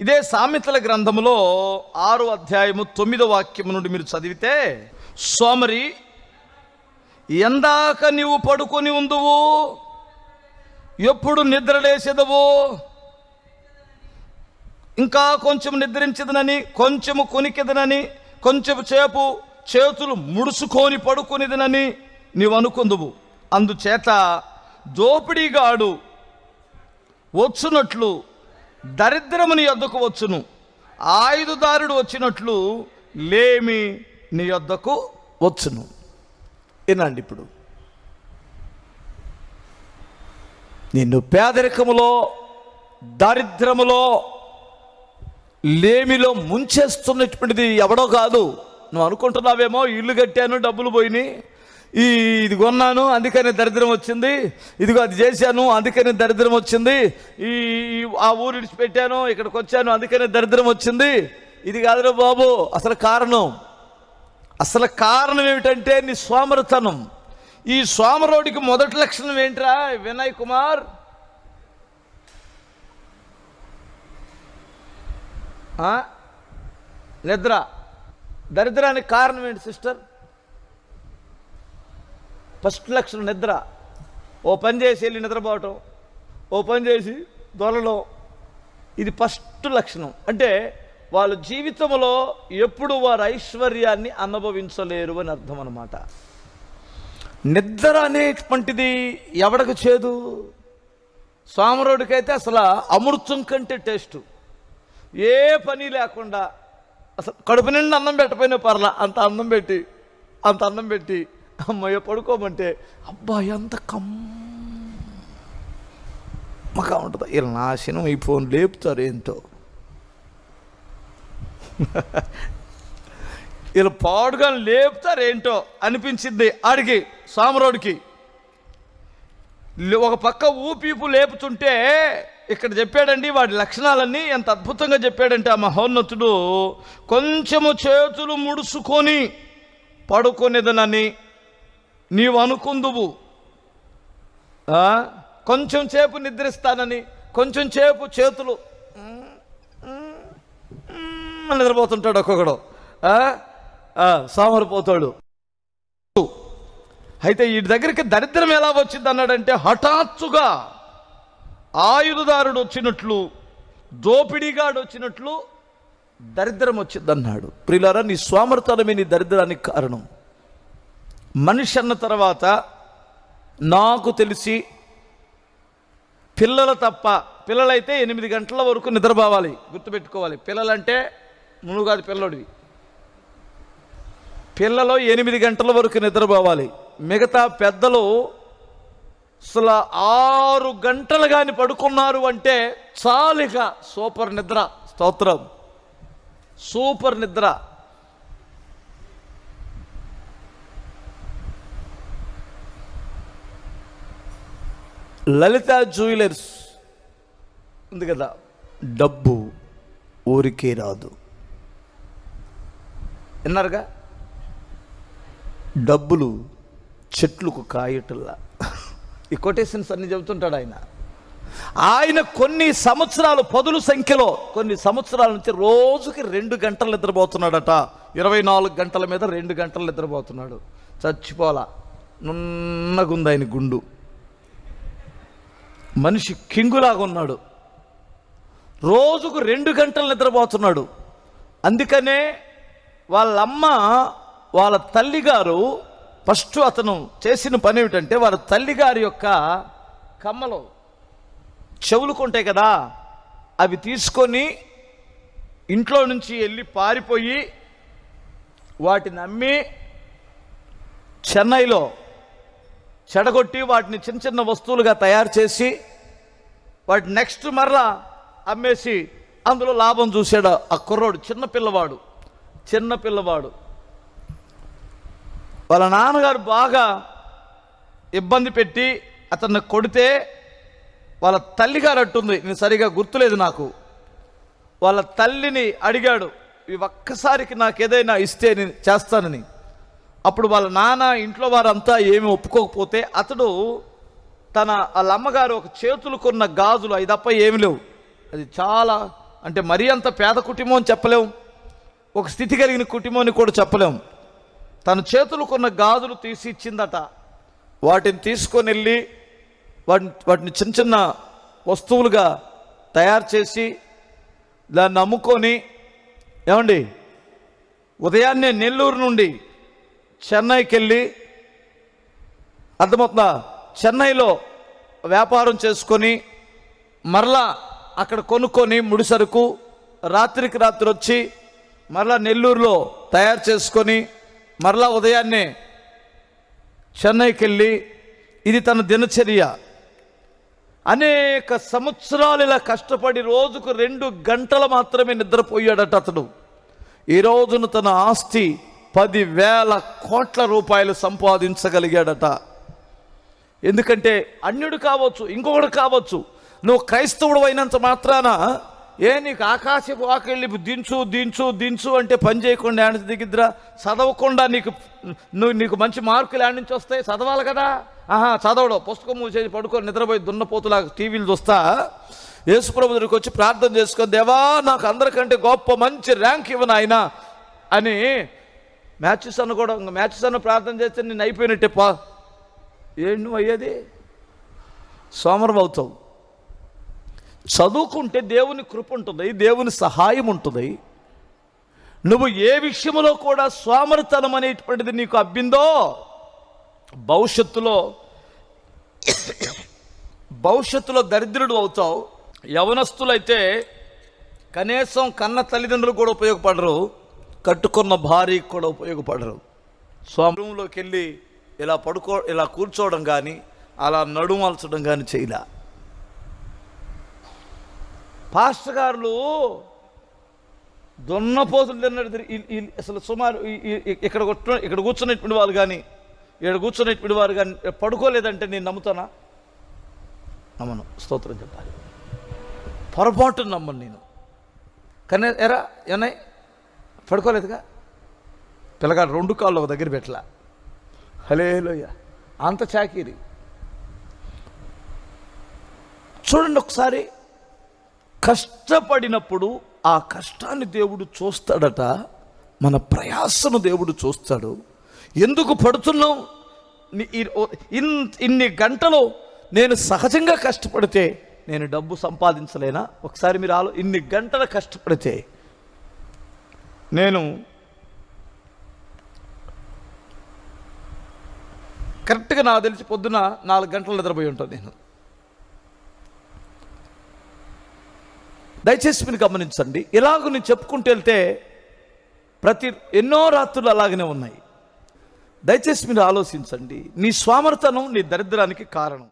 ఇదే సామెతల గ్రంథములో ఆరు అధ్యాయము తొమ్మిదో వాక్యము నుండి మీరు చదివితే సోమరి ఎందాక నీవు పడుకొని ఉందువు ఎప్పుడు నిద్రలేసేదవు ఇంకా కొంచెం నిద్రించదనని కొంచెము కొనికిదనని కొంచెం చేపు చేతులు ముడుచుకొని పడుకునిదనని నీవు అనుకుందువు. అందుచేత దోపిడీగాడు వచ్చినట్లు దరిద్రము నీ యొద్దకు వచ్చును. ఆయుధదారుడు వచ్చినట్లు లేమి నీ యొద్దకు వచ్చును. వినండి ఇప్పుడు. నిన్ను పేదరికములో దారిద్రములో లేమిలో ముంచేస్తున్నటువంటిది ఎవడో కాదు. నువ్వు అనుకుంటున్నావేమో ఇల్లు కట్టాను డబ్బులు పోయినాయి. ఈ ఇది కొన్నాను అందుకని దరిద్రం వచ్చింది. ఇదిగో అది చేశాను అందుకని దరిద్రం వచ్చింది. ఈ ఆ ఊరు విడిచిపెట్టాను ఇక్కడికి వచ్చాను అందుకని దరిద్రం వచ్చింది. ఇది కాదురా బాబు అసలు కారణం. అసలు కారణం ఏమిటంటే నీ సోమరతనం. ఈ సోమరోడికి మొదటి లక్షణం ఏంట్రా వినయ్ కుమార్? నిద్ర. దరిద్రానికి కారణం ఏంటి సిస్టర్? ఫస్ట్ లక్షణం నిద్ర. ఓ పని చేసి వెళ్ళి నిద్రపోవటం ఓ పని చేసి దొరలో ఇది ఫస్ట్ లక్షణం. అంటే వాళ్ళ జీవితంలో ఎప్పుడు వారు ఐశ్వర్యాన్ని అనుభవించలేరు అని అర్థం అనమాట నిద్ర అనేటువంటిది ఎవడకు చేదు? సోమరోడికైతే అసలు అమృతం కంటే టేస్ట్. ఏ పని లేకుండా అసలు కడుపు నిండా అన్నం పెట్టపోయినా పర్లా అంత అన్నం పెట్టి అంత అన్నం పెట్టి అమ్మయ్య పడుకోమంటే అబ్బా ఎంత కమ్మగా ఉంటుంది. ఇలా నాశనం ఈ ఫోన్ లేపుతారు ఏంటో. ఇలా పాడుగా లేపుతారు ఏంటో అనిపించింది. ఆడికి సామరోడికి ఒక పక్క ఊపీపు లేపుతుంటే ఇక్కడ చెప్పాడండి వాడి లక్షణాలన్నీ ఎంత అద్భుతంగా చెప్పాడంటే ఆ మహోన్నతుడు కొంచెము చేతులు ముడుచుకొని పడుకునేదనని నీవు అనుకుందువు. కొంచెం సేపు నిద్రిస్తానని కొంచెం సేపు చేతులు. నిద్రపోతుంటాడు ఒక్కొక్కడు. ఆ? సోమరిపోతాడు. అయితే ఈ దగ్గరికి దరిద్రం ఎలా వచ్చింది అన్నాడంటే హఠాత్తుగా ఆయుధదారుడు వచ్చినట్లు దోపిడీగాడు వచ్చినట్లు దరిద్రం వచ్చిందన్నాడు. ప్రియులారా నీ స్వామర్థనమే నీ దరిద్రానికి కారణం. మనిషి అన్న తర్వాత నాకు తెలిసి పిల్లలు తప్ప పిల్లలైతే ఎనిమిది గంటల వరకు నిద్రపోవాలి. గుర్తుపెట్టుకోవాలి. పిల్లలంటే నువ్వు కాదు పిల్లోడివి. పిల్లలు ఎనిమిది గంటల వరకు నిద్రపోవాలి. మిగతా పెద్దలు అసలు ఆరు గంటలు కానీ పడుకున్నారు అంటే చాలిక సూపర్ నిద్ర. స్తోత్రం. సూపర్ నిద్ర. లలిత జ్యువెలర్స్. ఉంది కదా డబ్బు ఊరికే రాదు. విన్నారుగా? డబ్బులు చెట్లకు కాయటల్లా. ఈ కొటేషన్స్ అన్ని చెబుతుంటాడు ఆయన. ఆయన కొన్ని సంవత్సరాలు పదుల సంఖ్యలో కొన్ని సంవత్సరాల నుంచి రోజుకి రెండు గంటలు నిద్రపోతున్నాడట. ఇరవై నాలుగు గంటల మీద రెండు గంటలు నిద్రపోతున్నాడు. చచ్చిపోలా నున్నగుంది ఆయన గుండు. మనిషి కింగులాగా ఉన్నాడు. రోజుకు రెండు గంటలు నిద్రపోతున్నాడు. అందుకనే వాళ్ళమ్మ వాళ్ళ తల్లిగారు ఫస్ట్ అతను చేసిన పని ఏమిటంటే వాళ్ళ తల్లిగారి యొక్క కమ్మలు చెవులుకుంటాయి కదా అవి తీసుకొని ఇంట్లో నుంచి వెళ్ళి పారిపోయి వాటిని అమ్మి చెన్నైలో చెడగొట్టి వాటిని చిన్న చిన్న వస్తువులుగా తయారు చేసి వాటి నెక్స్ట్ మరలా అమ్మేసి అందులో లాభం చూశాడు ఆ కుర్రోడు చిన్న పిల్లవాడు చిన్న పిల్లవాడు. వాళ్ళ నాన్నగారు బాగా ఇబ్బంది పెట్టి అతన్ని కొడితే వాళ్ళ తల్లిగారు అట్టుంది నేను సరిగా గుర్తులేదు నాకు. వాళ్ళ తల్లిని అడిగాడు ఈ ఒక్కసారికి నాకు ఏదైనా ఇస్తే నేను చేస్తానని. అప్పుడు వాళ్ళ నాన్న ఇంట్లో వారంతా ఏమి ఒప్పుకోకపోతే అతడు తన వాళ్ళ అమ్మగారు ఒక చేతులు కొన్న గాజులు అవి తప్ప ఏమి లేవు. అది చాలా అంటే మరీ అంత పేద కుటుంబం అని చెప్పలేం. ఒక స్థితి కలిగిన కుటుంబం అని కూడా చెప్పలేం. తన చేతులు కొన్న గాజులు తీసి ఇచ్చిందట. వాటిని తీసుకొని వెళ్ళి వాటిని వాటిని చిన్న చిన్న వస్తువులుగా తయారు చేసి దాన్ని అమ్ముకొని ఏమండి ఉదయాన్నే నెల్లూరు నుండి చెన్నైకి వెళ్ళి అర్థమవుతుందా? చెన్నైలో వ్యాపారం చేసుకొని మరలా అక్కడ కొనుక్కొని ముడిసరుకు రాత్రికి రాత్రి వచ్చి మరలా నెల్లూరులో తయారు చేసుకొని మరలా ఉదయాన్నే చెన్నైకి వెళ్ళి ఇది తన దినచర్య. అనేక సంవత్సరాలు ఇలా కష్టపడి రోజుకు రెండు గంటలు మాత్రమే నిద్రపోయాడట అతడు. ఈ రోజున తన ఆస్తి పదివేల కోట్ల రూపాయలు సంపాదించగలిగాడట. ఎందుకంటే అన్యుడు కావచ్చు ఇంకొకడు కావచ్చు నువ్వు క్రైస్తవుడు అయినంత మాత్రాన ఏ నీకు ఆకాశపు వాకెళ్ళి దించు దించు దించు అంటే పని చేయకుండా ఆడ దిగిద్రా చదవకుండా నీకు నువ్వు నీకు మంచి మార్కులు ఆడ నుంచి వస్తాయి? చదవాలి కదా? ఆహా చదవడం. పుస్తకం మూసేసి పడుకొని నిద్రపోయి దున్నపోతులా టీవీలు చూస్తా. యేసుప్రభు దగ్గరికి వచ్చి ప్రార్థన చేసుకొని దేవా నాకు అందరికంటే గొప్ప మంచి ర్యాంక్ ఇవ్వను ఆయన అని మ్యాచెస్ అన్న కూడా మ్యాచెస్ అన్న ప్రార్థన చేస్తే నేను అయిపోయినట్టే పా ఏంటి నువ్వు అయ్యేది? సోమరం అవుతావు చదువుకుంటే దేవుని కృప ఉంటుంది దేవుని సహాయం ఉంటుంది. నువ్వు ఏ విషయంలో కూడా సోమరితనం అనేటువంటిది నీకు అబ్బిందో భవిష్యత్తులో భవిష్యత్తులో దరిద్రుడు అవుతావు. యవనస్తులైతే కనీసం కన్న తల్లిదండ్రులు కూడా ఉపయోగపడరు కట్టుకున్న భార్యకి కూడా ఉపయోగపడరు. స్వామిలోకి వెళ్ళి ఇలా పడుకో ఇలా కూర్చోవడం కానీ అలా నడుమల్చడం కానీ చేయలే. పాస్టర్ గారులు దున్నపోతులు తిన్నట్టు అసలు సుమారు ఇక్కడ ఇక్కడ కూర్చున్నటువంటి వాళ్ళు కానీ ఇక్కడ కూర్చున్నటువంటి వారు కానీ పడుకోలేదంటే నేను నమ్ముతానా? నమ్మను. స్తోత్రం చెప్పాలి. పొరపాటు నమ్మను నేను. కానీ ఎరా ఏనాయ్ పడుకోలేదుగా? పిల్లగాడు రెండు కాళ్ళు ఒక దగ్గర పెట్టలా. హలేలోయ అంత చాకిరి చూడండి ఒకసారి కష్టపడినప్పుడు ఆ కష్టాన్ని దేవుడు చూస్తాడట మన ప్రయాసను దేవుడు చూస్తాడు. ఎందుకు పడుతున్నాం ఇన్- ఇన్ని గంటలు నేను సహజంగా కష్టపడితే నేను డబ్బు సంపాదించలేనా? ఒకసారి మీరు ఆలో ఇన్ని గంటలు కష్టపడితే నేను కరెక్ట్గా నాకు తెలిసి పొద్దున నాలుగు గంటలు నిద్రపోయి ఉంటాను నేను. దయచేసి మీరు గమనించండి. ఇలాగ నేను చెప్పుకుంటూ వెళ్తే ప్రతి ఎన్నో రాత్రులు అలాగనే ఉన్నాయి. దయచేసి మీరు ఆలోచించండి. నీ స్వామర్థనం నీ దరిద్రానికి కారణం.